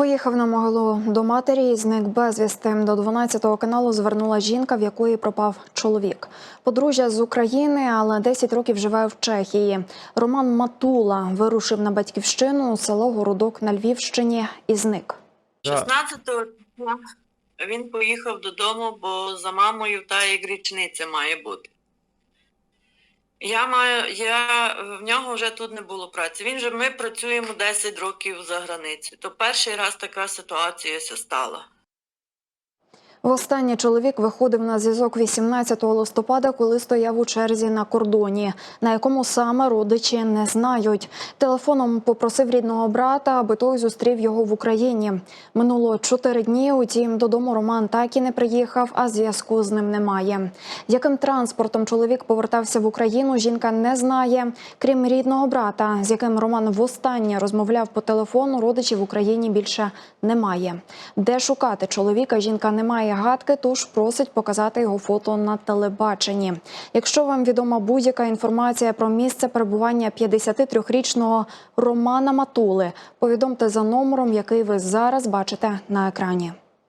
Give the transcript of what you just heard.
Поїхав на могилу до матері і зник безвісти. До 12-го каналу звернула жінка, в якої пропав чоловік. Подружжя з України, але 10 років живе в Чехії. Роман Матула вирушив на батьківщину у село Городок на Львівщині і зник. Да. 16-го він поїхав додому, бо за мамою та як річниця має бути. Я маю, я, в нього вже тут не було праці. Він же, ми працюємо 10 років за границею. То перший раз така ситуація стала. Востаннє чоловік виходив на зв'язок 18 листопада, коли стояв у черзі на кордоні, на якому саме родичі не знають. Телефоном попросив рідного брата, аби той зустрів його в Україні. Минуло чотири дні. Утім, додому Роман так і не приїхав, а зв'язку з ним немає. Яким транспортом чоловік повертався в Україну, жінка не знає. Крім рідного брата, з яким Роман востаннє розмовляв по телефону, родичів в Україні більше немає. Де шукати чоловіка, жінка не має гадки, тож просить показати його фото на телебаченні. Якщо вам відома будь-яка інформація про місце перебування 53-річного Романа Матули, повідомте за номером, який ви зараз бачите на екрані.